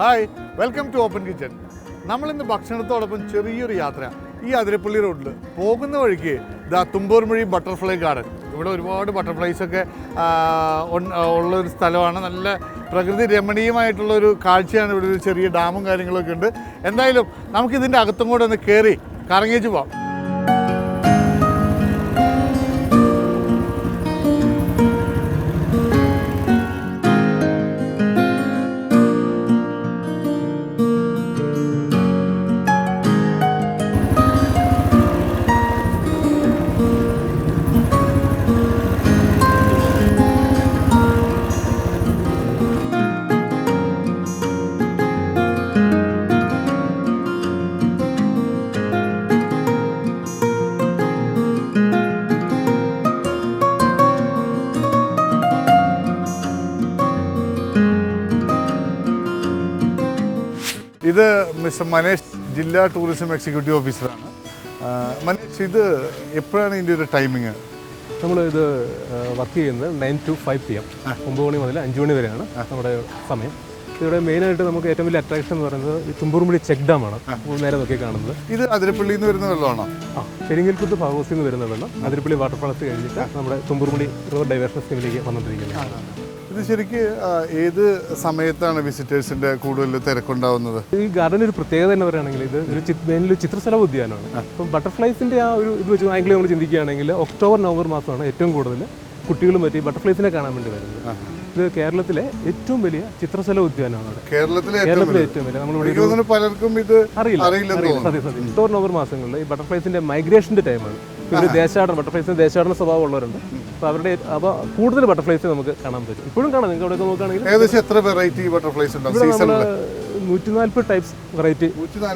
Hi welcome to open kitchen നമ്മളിന്ന് ഭക്ഷണത്തോടൊപ്പം ചെറിയൊരു യാത്ര. ഈ അതിരപ്പള്ളി റോഡിൽ പോകുന്ന വഴിക്ക് ദാ തുമ്പൂർമൊഴി ബട്ടർഫ്ലൈ ഗാർഡൻ ഇവിടെ ഒരുപാട് ബട്ടർഫ്ലൈസ് ഒക്കെ ആ, ഉള്ള ഒരു സ്ഥലമാണ്. നല്ല പ്രകൃതി രമണീയമായിട്ടുള്ളൊരു കാഴ്ചയാണ് ഇവിടെ ഒരു ചെറിയ ഡാമും കാര്യങ്ങളൊക്കെ ഉണ്ട്. എന്തായാലും നമുക്കിതിന്റെ അകത്തും കൂടെ ഒന്ന് കയറി കറങ്ങിച്ച് പോവാം. ഇത് മിസ്റ്റർ മനേഷ് ജില്ലാ ടൂറിസം എക്സിക്യൂട്ടീവ് ഓഫീസറാണ്. മനേഷ് ഇത് എപ്പോഴാണ് ഇതിന്റെ ഒരു ടൈമിങ്? നമ്മൾ ഇത് വർക്ക് ചെയ്യുന്നത് nine to five P M. ഒമ്പത് മണി മുതൽ അഞ്ച് മണി വരെയാണ് നമ്മുടെ സമയം. ഇവിടെ മെയിനായിട്ട് നമുക്ക് ഏറ്റവും വലിയ അട്രാക്ഷൻ എന്ന് പറയുന്നത് ഈ തുമ്പൂർമുടി ചെക്ക് ഡാമാണ് നമ്മൾ നേരെ നോക്കി കാണുന്നത്. ഇത് അതിരപ്പള്ളിയിൽ നിന്ന് വരുന്ന വെള്ളമാണോ? ആ ചെരിങ്ങൽക്കുത്ത് ഭാഗവസിൽ നിന്ന് വരുന്ന വെള്ളം. അതിരപ്പള്ളി വാട്ടർഫാൾസ് കഴിഞ്ഞിട്ട് നമ്മുടെ തുമ്പൂർമുടി റിവർ ഡൈവേർഷൻ സ്കീമിലേക്ക് വന്നുകൊണ്ടിരിക്കുന്നത് ഇത് ശരിക്ക് ഏത് സമയത്താണ് വിസിറ്റേഴ്സിന്റെ കൂടുതൽ തിരക്കുണ്ടാവുന്നത്? ഈ ഗാർഡൻ ഒരു പ്രത്യേകത എന്ന് പറയുകയാണെങ്കിൽ ഇത് ഒരു മെയിനിൽ ചിത്രസ്ഥല ഉദ്യാനമാണ്. അപ്പം ബട്ടർഫ്ലൈസിന്റെ ആ ഒരു ഇത് വെച്ച് ആംഗിൾ നമ്മൾ ചിന്തിക്കുകയാണെങ്കിൽ ഒക്ടോബർ നവംബർ മാസമാണ് ഏറ്റവും കൂടുതൽ കുട്ടികളും പറ്റി ബട്ടർഫ്ലൈസിനെ കാണാൻ വേണ്ടി വരുന്നത്. ഇത് കേരളത്തിലെ ഏറ്റവും വലിയ ചിത്രസ്ഥല ഉദ്യാനമാണ് അവിടെ. കേരളത്തിലെ ഏറ്റവും കേരളത്തിലെ ഏറ്റവും വലിയ. നമ്മൾ പലർക്കും ഇത് അറിയില്ല. അറിയില്ല. സത്യം സത്യം. ഒക്ടോബർ നവംബർ മാസങ്ങളിൽ ഈ ബട്ടർഫ്ലൈസിന്റെ മൈഗ്രേഷന്റെ ടൈമാണ് ഇവർ ദേശാടന ബട്ടർഫ്ലൈസിന് ദേശാടന സ്വഭാവം ഉള്ളവരുണ്ട് അപ്പോൾ അവരുടെ അപ്പോൾ കൂടുതൽ ബട്ടർഫ്ലൈസ് നമുക്ക് കാണാൻ പറ്റും. ഇപ്പോഴും കാണാം. നിങ്ങൾക്ക് അവിടെ നോക്കുകയാണെങ്കിൽ ഏകദേശം എത്ര വെറൈറ്റി ബട്ടർഫ്ലൈസ് നൂറ്റി നാൽപ്പത് ടൈപ്സ് വെറൈറ്റി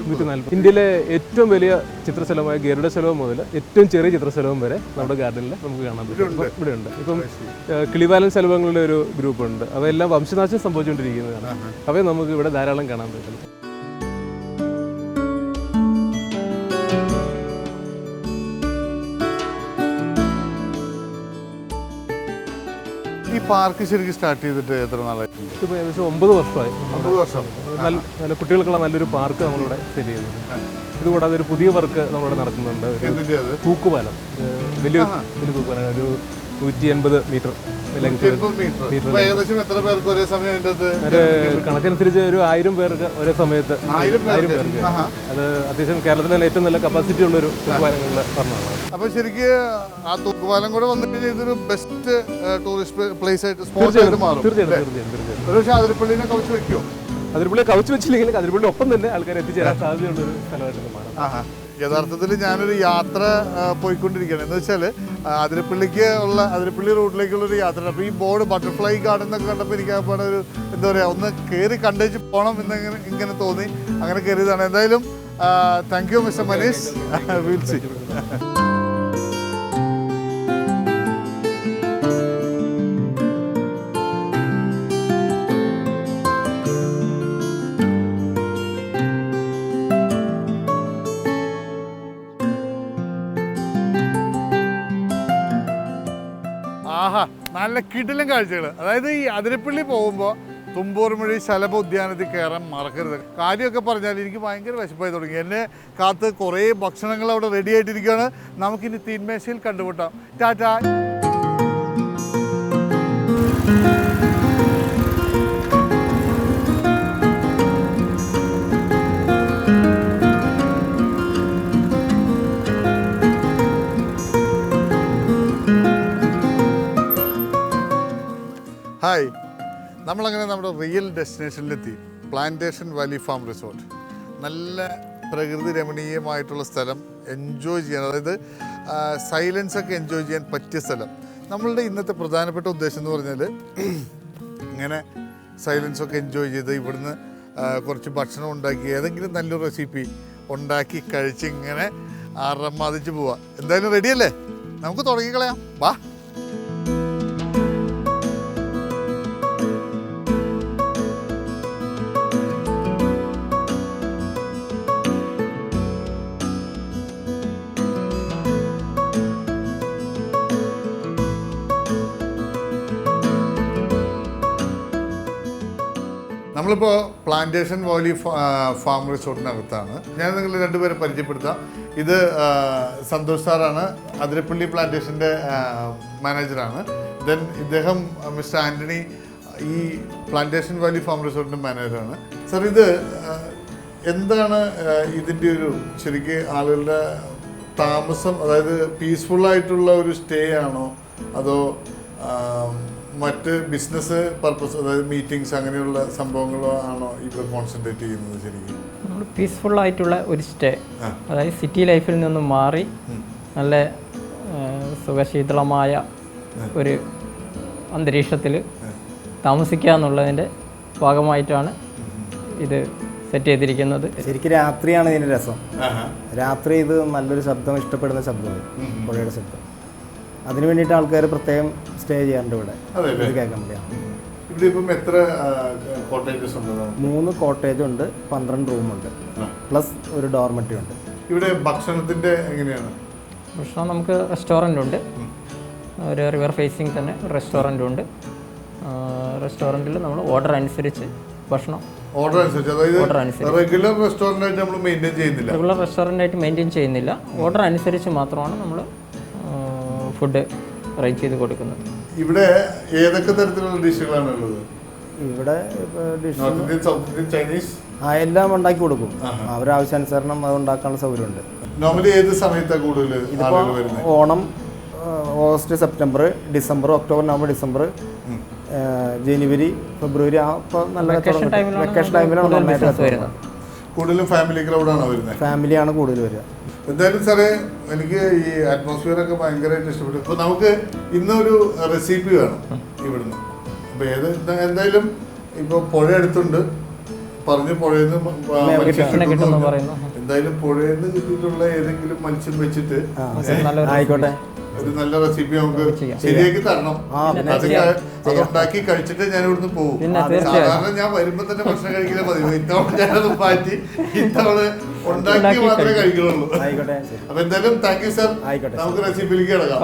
നൂറ്റി നാൽപ്പത് ഇന്ത്യയിലെ ഏറ്റവും വലിയ ചിത്രശലമായ ഗരുഡ ശലഭം മുതൽ ഏറ്റവും ചെറിയ ചിത്രശലഭം വരെ നമ്മുടെ ഗാർഡനിൽ നമുക്ക് കാണാൻ പറ്റും. ഇവിടെ ഉണ്ട് ഇപ്പം കിളിവാലൻ ശലഭങ്ങളുടെ ഒരു ഗ്രൂപ്പ് ഉണ്ട്. അവയെല്ലാം വംശനാശം സംഭവിച്ചുകൊണ്ടിരിക്കുന്നതാണ്. അവയെ നമുക്ക് ഇവിടെ ധാരാളം കാണാൻ പറ്റും. ഈ പാർക്ക് ശരിക്കും സ്റ്റാർട്ട് ചെയ്തിട്ട് എത്ര നാളായി? ഇതിപ്പോൾ ഏകദേശം ഒമ്പത് വർഷമായി. ഒമ്പത് വർഷം. നല്ല നല്ല കുട്ടികൾക്കുള്ള നല്ലൊരു പാർക്ക് നമ്മളിവിടെ സെറ്റ് ചെയ്യുന്നുണ്ട് ഇതുകൂടാതെ ഒരു പുതിയ വർക്ക് നമ്മളിവിടെ നടക്കുന്നുണ്ട്. തൂക്കുപാലം. വലിയ വലിയ തൂക്കുപാലം. ഒരു നൂറ്റി എൺപത് മീറ്റർ. ഏകദേശം എത്ര പേർക്ക് ഒരേ സമയം കണക്കനുസരിച്ച് ഒരു ആയിരം പേർക്ക് ഒരേ സമയത്ത് ആയിരം പേർക്ക്? അത് അത്യാവശ്യം കേരളത്തിലെ ഏറ്റവും നല്ല കപ്പാസിറ്റി ഉള്ള ഒരു തൂക്കുപാലങ്ങളിൽ പറഞ്ഞതാണ് അപ്പൊ ശരിക്ക് ആ തൂക്കുപാലം കൂടെ വന്നിട്ട് കഴിഞ്ഞാൽ ഇതൊരു ബെസ്റ്റ് ടൂറിസ്റ്റ് പ്ലേസ് ആയിട്ട് സ്പോർട്സ് ആയിട്ട് തീർച്ചയായിട്ടും മാറും തീർച്ചയായിട്ടും തീർച്ചയായും തീർച്ചയായും ഒരു പക്ഷേ അതിരപ്പള്ളിനെ കവച്ച് വെക്കുമോ അതിരപ്പള്ളി കവച്ച് വെച്ചില്ലെങ്കിൽ അതിരപ്പള്ളി ഒപ്പം തന്നെ ആൾക്കാർ എത്തിച്ചേരാൻ സാധ്യതയുള്ള ഒരു സ്ഥലമായിട്ട് മാറും. യഥാർത്ഥത്തിൽ ഞാനൊരു യാത്ര പോയിക്കൊണ്ടിരിക്കുകയാണ്. എന്ന് വെച്ചാൽ അതിരപ്പള്ളിക്ക് ഉള്ള അതിരപ്പള്ളി റൂട്ടിലേക്കുള്ള ഒരു യാത്ര അപ്പോൾ ഈ ബോർഡ് ബട്ടർഫ്ലൈ ഗാർഡൻ എന്നൊക്കെ കണ്ടപ്പോൾ എനിക്ക് അപ്പോൾ ഒരു എന്താ പറയുക ഒന്ന് കയറി കണ്ടേച്ച് പോകണം എന്നിങ്ങനെ ഇങ്ങനെ തോന്നി. അങ്ങനെ കയറിയതാണ് എന്തായാലും താങ്ക് യു മിസ്റ്റർ മനീഷ് വിൽ നല്ല കിടിലും കാഴ്ചകൾ അതായത് ഈ അതിരപ്പള്ളി പോകുമ്പോൾ തുമ്പൂർമൊഴി ശലഭ ഉദ്യാനത്തിൽ കയറാൻ മറക്കരുത്. കാര്യമൊക്കെ പറഞ്ഞാൽ എനിക്ക് ഭയങ്കര വിശപ്പായി തുടങ്ങി. എന്നെ കാത്ത് കുറേ ഭക്ഷണങ്ങൾ അവിടെ റെഡി ആയിട്ടിരിക്കുകയാണ്. നമുക്കിനി തീന്മേശയിൽ കണ്ടുമുട്ടാം. ടാറ്റാ. ഹായ്. നമ്മളങ്ങനെ നമ്മുടെ റിയൽ ഡെസ്റ്റിനേഷനിലെത്തി പ്ലാന്റേഷൻ വാലി ഫാം റിസോർട്ട് നല്ല പ്രകൃതി രമണീയമായിട്ടുള്ള സ്ഥലം എൻജോയ് ചെയ്യാൻ അതായത് സൈലൻസ് ഒക്കെ എൻജോയ് ചെയ്യാൻ പറ്റിയ സ്ഥലം. നമ്മളുടെ ഇന്നത്തെ പ്രധാനപ്പെട്ട ഉദ്ദേശം എന്ന് പറഞ്ഞാൽ ഇങ്ങനെ സൈലൻസ് ഒക്കെ എൻജോയ് ചെയ്ത് ഇവിടുന്ന് കുറച്ച് ഭക്ഷണം ഉണ്ടാക്കി ഏതെങ്കിലും നല്ലൊരു റെസിപ്പി ഉണ്ടാക്കി കഴിച്ച് ഇങ്ങനെ ആറമ്മാതിച്ച് പോവാം. എന്തായാലും റെഡിയല്ലേ നമുക്ക് തുടങ്ങിക്കളയാം വാ. നമ്മളിപ്പോൾ പ്ലാന്റേഷൻ വാലി ഫാ- റിസോർട്ടിനകത്താണ് ഞാൻ നിങ്ങൾ രണ്ടുപേരെ പരിചയപ്പെടുത്താം. ഇത് സന്തോഷ് സാറാണ്. അതിരപ്പള്ളി പ്ലാന്റേഷന്റെ മാനേജറാണ് ദെൻ ഇദ്ദേഹം മിസ്റ്റർ ആന്റണി ഈ പ്ലാന്റേഷൻ വാലി ഫാം റിസോർട്ടിന്റെ മാനേജറാണ് സാർ ഇത് എന്താണ് ഇതിന്റെ ഒരു ശരിക്ക് ആളുകളുടെ താമസം? അതായത് പീസ്ഫുള്ളായിട്ടുള്ള ഒരു സ്റ്റേ ആണോ? അതോ മറ്റ് ബിസിനസ് പർപ്പസ് അതായത് മീറ്റിംഗ്സ് അങ്ങനെയുള്ള സംഭവങ്ങളോ ആണോ ഇപ്പോൾ കോൺസെൻട്രേറ്റ് ചെയ്യുന്നത് ശരിക്കും? നമ്മൾ പീസ്ഫുൾ ആയിട്ടുള്ള ഒരു സ്റ്റേ അതായത് സിറ്റി ലൈഫിൽ നിന്നും മാറി നല്ല സുഖശീതളമായ ഒരു അന്തരീക്ഷത്തിൽ താമസിക്കുക എന്നുള്ളതിന്റെ ഭാഗമായിട്ടാണ് ഇത് സെറ്റ് ചെയ്തിരിക്കുന്നത്. ശരിക്കും രാത്രിയാണ് ഇതിന്റെ രസം. രാത്രി ഇത് നല്ലൊരു ശബ്ദം ഇഷ്ടപ്പെടുന്ന ശബ്ദമാണ് പുഴയുടെ ശബ്ദം. അതിന് വേണ്ടിയിട്ട് ആൾക്കാർ പ്രത്യേകം സ്റ്റേ ചെയ്യാറുണ്ട് ഇവിടെ. അതെ ഇത് കേൾക്കാൻ ഇവിടെ ഇപ്പം എത്ര കോട്ടേജസ് ഉണ്ട് മൂന്ന് കോട്ടേജ് ഉണ്ട് പന്ത്രണ്ട് റൂമുണ്ട് പ്ലസ് ഒരു ഡോർമെറ്ററി ഉണ്ട്. ഇവിടെ ഭക്ഷണത്തിന്റെ എങ്ങനെയാണ്? ഭക്ഷണം നമുക്ക് റെസ്റ്റോറന്റ് ഉണ്ട്. ഒരു റിവർ ഫേസിങ് തന്നെ റെസ്റ്റോറന്റ് ഉണ്ട്. റെസ്റ്റോറന്റിൽ നമ്മൾ ഓർഡർ അനുസരിച്ച് ഭക്ഷണം ഓർഡർ അനുസരിച്ച് അതായത് ഓർഡർ അനുസരിച്ച്. റെഗുലർ റെസ്റ്റോറന്റ് ആയിട്ട് നമ്മൾ മെയിന്റെയിൻ ചെയ്യുന്നില്ല. റെഗുലർ റെസ്റ്റോറന്റ് ആയിട്ട് മെയിന്റെയിൻ ചെയ്യുന്നില്ല. ഓർഡർ അനുസരിച്ച് മാത്രമാണ് നമ്മൾ ഫുഡ് അറേഞ്ച് ചെയ്ത് കൊടുക്കുന്നത്. ഇവിടെ ഏതൊക്കെ തരത്തിലുള്ള ഡിഷുകളാണ് ഉള്ളത്? ഇവിടെ ചൈനീസ്? ആ എല്ലാം ഉണ്ടാക്കി കൊടുക്കും. അവരാവശ്യാനുസരണം അത് ഉണ്ടാക്കാനുള്ള സൗകര്യമുണ്ട്. നോർമലി ഏത് സമയത്താണ് കൂടുതൽ ഇതിപ്പോൾ Onam August September December October November December ജനുവരി ഫെബ്രുവരി ആ ഇപ്പോൾ നല്ല വെക്കേഷൻ ടൈമിലാണ് വെക്കേഷൻ ടൈമിലാണ് കൂടുതൽ നന്നായിട്ട് വരുന്നത്. കൂടുതലും ഫാമിലി ക്രൗഡാണോ വരുന്നത് ഫാമിലിയാണ് കൂടുതൽ വരിക. എന്തായാലും സാറേ എനിക്ക് ഈ അറ്റ്മോസ്ഫിയർ ഒക്കെ ഭയങ്കരമായിട്ട് ഇഷ്ടപ്പെട്ടു. ഇപ്പൊ നമുക്ക് ഇന്നൊരു റെസിപ്പി വേണം ഇവിടുന്ന്. അപ്പൊ ഏത് എന്തായാലും ഇപ്പൊ പുഴ അടുത്തുണ്ട്. പറഞ്ഞു പുഴയിൽ നിന്ന്. എന്തായാലും പുഴയിൽ നിന്ന് കിട്ടിയിട്ടുള്ള ഏതെങ്കിലും മത്സ്യം വെച്ചിട്ട് ആയിക്കോട്ടെ. ഒരു നല്ല റെസിപ്പി നമുക്ക്. ശരിയാക്കി തരണം. ആ, പിന്നെ അത് ക- അത് ഉണ്ടാക്കി കഴിച്ചിട്ട് ഞാൻ ഇവിടുന്ന് പോകും സാധാരണ ഞാൻ വരുമ്പോ തന്നെ ഭക്ഷണം കഴിക്കില്ല പതിവ്. ഇത്തവണ ഞാനത് മാറ്റി ഇത്തവണ ഉണ്ടാക്കി മാത്രമേ കഴിക്കുള്ളൂ. അപ്പൊ എന്തായാലും താങ്ക് യു സാർ നമുക്ക് റെസിപ്പിയിലേക്ക് കിടക്കാം.